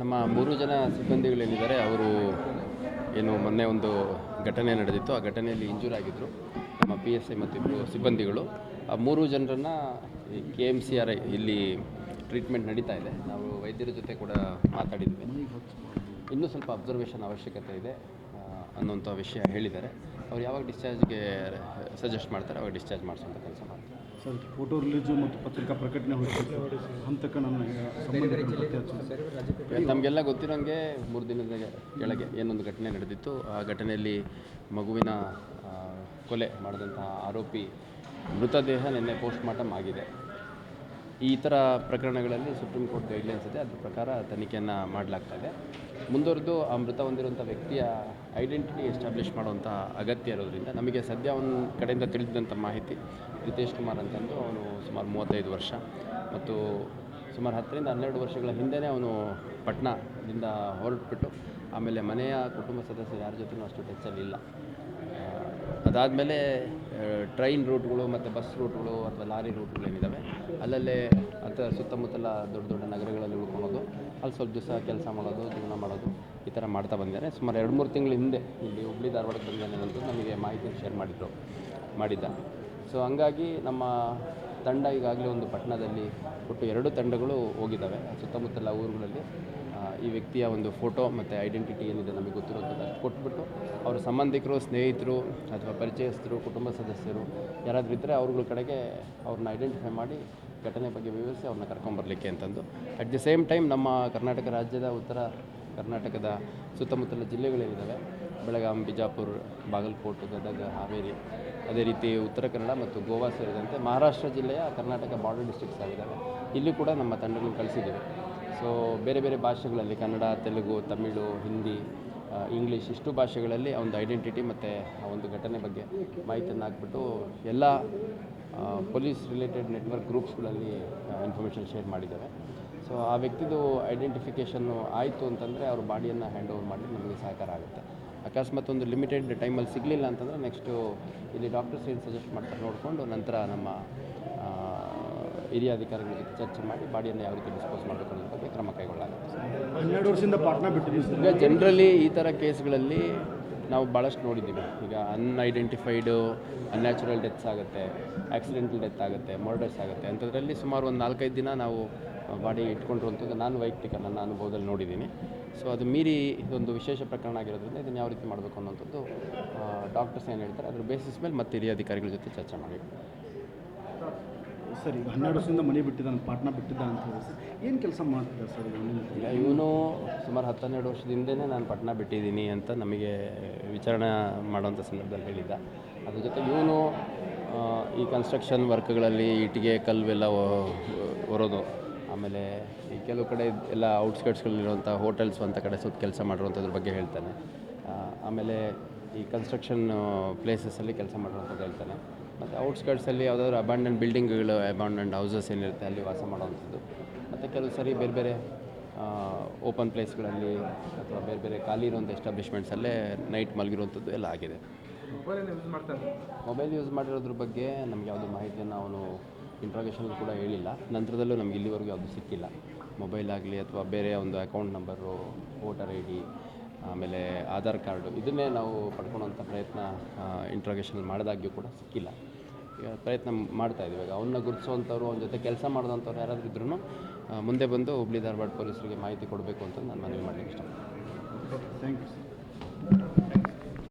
ನಮ್ಮ ಮೂರು ಜನ ಸಿಬ್ಬಂದಿಗಳೇನಿದ್ದಾರೆ, ಅವರು ಏನು ಮೊನ್ನೆ ಒಂದು ಘಟನೆ ನಡೆದಿತ್ತು. ಆ ಘಟನೆಯಲ್ಲಿ ಇಂಜೂರ್ ಆಗಿದ್ದರು ನಮ್ಮ ಪಿ ಎಸ್ ಐ ಮತ್ತು ಇಬ್ಬರು ಸಿಬ್ಬಂದಿಗಳು. ಆ ಮೂರು ಜನರನ್ನು K M C R I ಇಲ್ಲಿ ಟ್ರೀಟ್ಮೆಂಟ್ ನಡೀತಾ ಇದೆ. ನಾವು ವೈದ್ಯರ ಜೊತೆ ಕೂಡ ಮಾತಾಡಿದ್ವಿ. ಇನ್ನೂ ಸ್ವಲ್ಪ ಅಬ್ಸರ್ವೇಷನ್ ಅವಶ್ಯಕತೆ ಇದೆ ಅನ್ನೋಂಥ ವಿಷಯ ಹೇಳಿದ್ದಾರೆ. ಅವ್ರು ಯಾವಾಗ ಡಿಸ್ಚಾರ್ಜ್ಗೆ ಸಜೆಸ್ಟ್ ಮಾಡ್ತಾರೆ, ಅವಾಗ ಡಿಸ್ಚಾರ್ಜ್ ಮಾಡಿಸೋಂಥ ಕೆಲಸ ಮಾಡ್ತಾರೆ. ಸರ್ ಫೋಟೋ ರಿಲೀಸು ಮತ್ತು ಪತ್ರಿಕಾ ಪ್ರಕಟಣೆ ಹೋಗ್ತದೆ ಹಂತಕ್ಕೆ ನನ್ನ ಸಂಬಂಧಿಕರ ನಮಗೆಲ್ಲ ಗೊತ್ತಿರೋಂಗೆ ಮೂರು ದಿನದ ಕೆಳಗೆ ಏನೊಂದು ಘಟನೆ ನಡೆದಿತ್ತು. ಆ ಘಟನೆಯಲ್ಲಿ ಮಗುವಿನ ಕೊಲೆ ಮಾಡಿದಂತಹ ಆರೋಪಿ ಮೃತದೇಹ ನಿನ್ನೆ ಪೋಸ್ಟ್ ಮಾರ್ಟಮ್ ಆಗಿದೆ. ಈ ಥರ ಪ್ರಕರಣಗಳಲ್ಲಿ ಸುಪ್ರೀಂ ಕೋರ್ಟ್ ಗೈಡ್ಲೈನ್ಸ್ ಇದೆ ಅದ್ರ ಪ್ರಕಾರ ತನಿಖೆಯನ್ನು ಮಾಡಲಾಗ್ತಾ ಇದೆ ಮುಂದುವರೆದು ಆ ಮೃತ ಹೊಂದಿರುವಂಥ ವ್ಯಕ್ತಿಯ ಐಡೆಂಟಿಟಿ ಎಸ್ಟಾಬ್ಲಿಷ್ ಮಾಡುವಂಥ ಅಗತ್ಯ ಇರೋದ್ರಿಂದ ನಮಗೆ ಸದ್ಯ ಒಂದು ಕಡೆಯಿಂದ ತಿಳಿದಂಥ ಮಾಹಿತಿ ರಿತೇಶ್ ಕುಮಾರ್ ಅಂತಂದು ಅವನು ಸುಮಾರು ಮೂವತ್ತೈದು ವರ್ಷ. ಮತ್ತು ಸುಮಾರು ಹತ್ತರಿಂದ ಹನ್ನೆರಡು ವರ್ಷಗಳ ಹಿಂದೆಯೇ ಅವನು ಪಟ್ನಾದಿಂದ ಹೊರಟ್ಬಿಟ್ಟು ಆಮೇಲೆ ಮನೆಯ ಕುಟುಂಬ ಸದಸ್ಯರು ಯಾರ ಜೊತೆಯೂ ಅಷ್ಟು ಟೆಚ್ಚಲ್ಲಿ ಇಲ್ಲ. ಅದಾದಮೇಲೆ ಟ್ರೈನ್ ರೂಟ್ಗಳು ಮತ್ತು ಬಸ್ ರೂಟ್ಗಳು ಅಥವಾ ಲಾರಿ ರೂಟ್ಗಳು ಏನಿದ್ದಾವೆ ಅಲ್ಲಲ್ಲೇ ಅಥವಾ ಸುತ್ತಮುತ್ತಲ ದೊಡ್ಡ ದೊಡ್ಡ ನಗರಗಳಲ್ಲಿ ಉಳ್ಕೊಳೋದು. ಅಲ್ಲಿ ಸ್ವಲ್ಪ ದಿವಸ ಕೆಲಸ ಮಾಡೋದು, ಜೀವನ ಮಾಡೋದು ಈ ಥರ ಮಾಡ್ತಾ ಬಂದಿದ್ದಾರೆ. ಸುಮಾರು ಎರಡು ಮೂರು ತಿಂಗಳ ಹಿಂದೆ ಇಲ್ಲಿ ಹುಬ್ಳಿ ಧಾರವಾಡಕ್ಕೆ ಬಂದಿದ್ದಾನೆ ಅಂತ ನಮಗೆ ಮಾಹಿತಿ ಶೇರ್ ಮಾಡಿದ್ರು, ಮಾಡಿದ್ದ. ಸೊ ಹಂಗಾಗಿ ನಮ್ಮ ತಂಡ ಈಗಾಗಲೇ ಒಂದು ಪಟ್ಟಣದಲ್ಲಿ ಒಟ್ಟು ಎರಡು ತಂಡಗಳು ಹೋಗಿದ್ದಾವೆ. ಸುತ್ತಮುತ್ತಲ ಊರುಗಳಲ್ಲಿ ಈ ವ್ಯಕ್ತಿಯ ಒಂದು ಫೋಟೋ ಮತ್ತು ಐಡೆಂಟಿಟಿ ಏನಿದೆ ನಮಗೆ ಗೊತ್ತಿರೋದನ್ನು ಕೊಟ್ಬಿಟ್ಟು ಅವರ ಸಂಬಂಧಿಕರು, ಸ್ನೇಹಿತರು ಅಥವಾ ಪರಿಚಯಸ್ಥರು, ಕುಟುಂಬ ಸದಸ್ಯರು ಯಾರಾದರೂ ಇದ್ದರೆ ಅವ್ರಗಳ ಕಡೆಗೆ ಅವ್ರನ್ನ ಐಡೆಂಟಿಫೈ ಮಾಡಿ ಘಟನೆ ಬಗ್ಗೆ ವಿವರಿಸಿ ಅವ್ರನ್ನ ಕರ್ಕೊಂಬರ್ಲಿಕ್ಕೆ ಅಂತಂದು. ಅಟ್ ದಿ ಸೇಮ್ ಟೈಮ್ ನಮ್ಮ ಕರ್ನಾಟಕ ರಾಜ್ಯದ ಉತ್ತರ ಕರ್ನಾಟಕದ ಸುತ್ತಮುತ್ತಲ ಜಿಲ್ಲೆಗಳೇನಿದ್ದಾವೆ ಬೆಳಗಾಂ, ಬಿಜಾಪುರ, ಬಾಗಲಕೋಟೆ, ಗದಗ, ಹಾವೇರಿ. ಅದೇ ರೀತಿ ಉತ್ತರ ಕನ್ನಡ ಮತ್ತು ಗೋವಾ ಸೇರಿದಂತೆ ಮಹಾರಾಷ್ಟ್ರ ಜಿಲ್ಲೆಯ ಕರ್ನಾಟಕ ಬಾರ್ಡರ್ ಡಿಸ್ಟ್ರಿಕ್ಸ್ ಆಗಿದ್ದಾವೆ. ಇಲ್ಲಿ ಕೂಡ ನಮ್ಮ ತಂಡಗಳನ್ನು ಕಳಿಸಿದ್ದೇವೆ. ಸೊ ಬೇರೆ ಬೇರೆ ಭಾಷೆಗಳಲ್ಲಿ ಕನ್ನಡ, ತೆಲುಗು, ತಮಿಳು, ಹಿಂದಿ ಇಂಗ್ಲೀಷ್ ಇಷ್ಟು ಭಾಷೆಗಳಲ್ಲಿ ಒಂದು ಐಡೆಂಟಿಟಿ ಮತ್ತು ಆ ಒಂದು ಘಟನೆ ಬಗ್ಗೆ ಮಾಹಿತಿಯನ್ನು ಹಾಕ್ಬಿಟ್ಟು ಎಲ್ಲ ಪೊಲೀಸ್ ರಿಲೇಟೆಡ್ ನೆಟ್ವರ್ಕ್ ಗ್ರೂಪ್ಸ್ಗಳಲ್ಲಿ ಇನ್ಫಾರ್ಮೇಷನ್ ಶೇರ್ ಮಾಡಿದ್ದೇವೆ. ಸೊ ಆ ವ್ಯಕ್ತಿದು ಐಡೆಂಟಿಫಿಕೇಷನ್ನು ಆಯಿತು ಅಂತಂದರೆ ಅವ್ರ ಬಾಡಿಯನ್ನು ಹ್ಯಾಂಡ್ ಓವರ್ ಮಾಡಿ ನಮಗೆ ಸಹಕಾರ ಆಗುತ್ತೆ. ಅಕಸ್ಮಾತ್ ಒಂದು ಲಿಮಿಟೆಡ್ ಟೈಮಲ್ಲಿ ಸಿಗಲಿಲ್ಲ ಅಂತಂದರೆ ನೆಕ್ಸ್ಟು ಇಲ್ಲಿ ಡಾಕ್ಟರ್ಸ್ ಏನು ಸಜೆಸ್ಟ್ ಮಾಡ್ತಾರೆ ನೋಡಿಕೊಂಡು ನಂತರ ನಮ್ಮ ಹಿರಿಯ ಅಧಿಕಾರಿಗಳ ಜೊತೆ ಚರ್ಚೆ ಮಾಡಿ ಬಾಡಿಯನ್ನು ಯಾವ ರೀತಿ ಡಿಸ್ಪೋಸ್ ಮಾಡಬೇಕು ಅನ್ನೋದ್ರ ಬಗ್ಗೆ ಕ್ರಮ ಕೈಗೊಳ್ಳಲಾಗುತ್ತೆ ಹನ್ನೆರಡು ವರ್ಷದಿಂದ ಪಾಟ್ನಾ ಸರ್. ಈಗ ಜನರಲಿ ಈ ಥರ ಕೇಸ್ಗಳಲ್ಲಿ ನಾವು ಭಾಳಷ್ಟು ನೋಡಿದ್ದೀವಿ. ಈಗ ಅನ್ಐಡೆಂಟಿಫೈಡು ಅನ್ಯಾಚುರಲ್ ಡೆತ್ಸ್ ಆಗುತ್ತೆ ಆಕ್ಸಿಡೆಂಟಲ್ ಡೆತ್ ಆಗುತ್ತೆ ಮರ್ಡರ್ಸ್ ಆಗುತ್ತೆ. ಅಂಥದ್ರಲ್ಲಿ ಸುಮಾರು ಒಂದು ನಾಲ್ಕೈದು ದಿನ ನಾವು ಬಾಡಿ ಇಟ್ಕೊಂಡಿರುವಂಥದ್ದು ನಾನು ವೈಯಕ್ತಿಕ ನನ್ನ ಅನುಭವದಲ್ಲಿ ನೋಡಿದ್ದೀನಿ. ಸೊ ಅದು ಮೀರಿ ಇದೊಂದು ವಿಶೇಷ ಪ್ರಕರಣ ಆಗಿರೋದ್ರಿಂದ ಇದನ್ನು ಯಾವ ರೀತಿ ಮಾಡಬೇಕು ಅನ್ನೋಂಥದ್ದು ಡಾಕ್ಟರ್ಸ್ ಏನು ಹೇಳ್ತಾರೆ ಅದ್ರ ಬೇಸಿಸ್ ಮೇಲೆ ಮತ್ತೆ ಹಿರಿಯ ಅಧಿಕಾರಿಗಳ ಜೊತೆ ಚರ್ಚೆ ಮಾಡಿ. ಸರಿ ಈಗ ಹನ್ನೆರಡು ವರ್ಷದಿಂದ ಮನೆ ಬಿಟ್ಟಿದ್ದಾನೆ ಪಾಟ್ನಾ ಬಿಟ್ಟಿದ್ದ ಅಂತ ಹೇಳಿ ಸರ್ ಏನು ಕೆಲಸ ಮಾಡ್ತಿದ್ದ ಸರ್ ಇವನು ಈಗ ಇವನು ಸುಮಾರು ಹತ್ತನ್ನೆರಡು ವರ್ಷದಿಂದನೇ ನಾನು ಪಟ್ನಾ ಬಿಟ್ಟಿದ್ದೀನಿ ಅಂತ ನಮಗೆ ವಿಚಾರಣೆ ಮಾಡುವಂಥ ಸಂದರ್ಭದಲ್ಲಿ ಹೇಳಿದ್ದ. ಅದ್ರ ಜೊತೆ ಇವನು ಈ ಕನ್ಸ್ಟ್ರಕ್ಷನ್ ವರ್ಕ್ಗಳಲ್ಲಿ ಇಟ್ಟಿಗೆ ಕಲ್ವೆಲ್ಲ ಹೊರೋದು ಆಮೇಲೆ ಈ ಕೆಲವು ಕಡೆ ಎಲ್ಲ ಔಟ್ಸ್ಕಟ್ಸ್ಗಳಲ್ಲಿರುವಂಥ ಹೋಟೆಲ್ಸ್ ಅಂತ ಕಡೆ ಸುತ್ತ ಕೆಲಸ ಮಾಡಿರುವಂಥದ್ರ ಬಗ್ಗೆ ಹೇಳ್ತಾನೆ. ಆಮೇಲೆ ಈ ಕನ್ಸ್ಟ್ರಕ್ಷನ್ ಪ್ಲೇಸಸ್ಸಲ್ಲಿ ಕೆಲಸ ಮಾಡಿರುವಂಥದ್ದು ಹೇಳ್ತಾನೆ. ಮತ್ತು ಔಟ್ಸ್ಕರ್ಟ್ಸಲ್ಲಿ ಯಾವುದಾದ್ರು ಅಬಾಂಡೆಂಟ್ ಬಿಲ್ಡಿಂಗ್ಗಳು ಅಬಾಂಡೆಂಟ್ ಹೌಸಸ್ ಏನಿರುತ್ತೆ ಅಲ್ಲಿ ವಾಸ ಮಾಡುವಂಥದ್ದು. ಮತ್ತು ಕೆಲವು ಸರಿ ಬೇರೆ ಬೇರೆ ಓಪನ್ ಪ್ಲೇಸ್ಗಳಲ್ಲಿ ಅಥವಾ ಬೇರೆ ಬೇರೆ ಖಾಲಿ ಇರುವಂಥ ಎಸ್ಟಾಬ್ಲಿಷ್ಮೆಂಟ್ಸಲ್ಲೇ ನೈಟ್ ಮಲಗಿರುವಂಥದ್ದು ಎಲ್ಲ ಆಗಿದೆ. ಮೊಬೈಲ್ ಯೂಸ್ ಮಾಡಿರೋದ್ರ ಬಗ್ಗೆ ನಮ್ಗೆ ಯಾವುದೇ ಮಾಹಿತಿಯನ್ನು ಅವನು ಇಂಟ್ರಾಗೇಷನ್ ಕೂಡ ಹೇಳಿಲ್ಲ. ನಂತರದಲ್ಲೂ ನಮ್ಗೆ ಇಲ್ಲಿವರೆಗೂ ಯಾವುದು ಸಿಕ್ಕಿಲ್ಲ. ಮೊಬೈಲ್ ಆಗಲಿ ಅಥವಾ ಬೇರೆ ಒಂದು account number voter I D ಆಮೇಲೆ ಆಧಾರ್ ಕಾರ್ಡು ಇದನ್ನೇ ನಾವು ಪಡ್ಕೊಳ್ಳೋಂಥ ಪ್ರಯತ್ನ ಇಂಟ್ರಾಗೇಷನ್ ಮಾಡಿದಾಗ್ಯೂ ಕೂಡ ಸಿಕ್ಕಿಲ್ಲ. ಪ್ರಯತ್ನ ಮಾಡ್ತಾ ಇದ್ದೀವಿ. ಈಗ ಅವನ್ನ ಗುರುತಿಸುವಂಥವ್ರು, ಅವನ ಜೊತೆ ಕೆಲಸ ಮಾಡಿದಂಥವ್ರು ಯಾರಾದರೂ ಇದ್ರೂ ಮುಂದೆ ಬಂದು ಹುಬ್ಳಿ ಧಾರವಾಡ ಪೊಲೀಸರಿಗೆ ಮಾಹಿತಿ ಕೊಡಬೇಕು ಅಂತ ನಾನು ಮನವಿ ಮಾಡಲಿಕ್ಕೆ ಇಷ್ಟಪಡ್ತೀನಿ. Thank you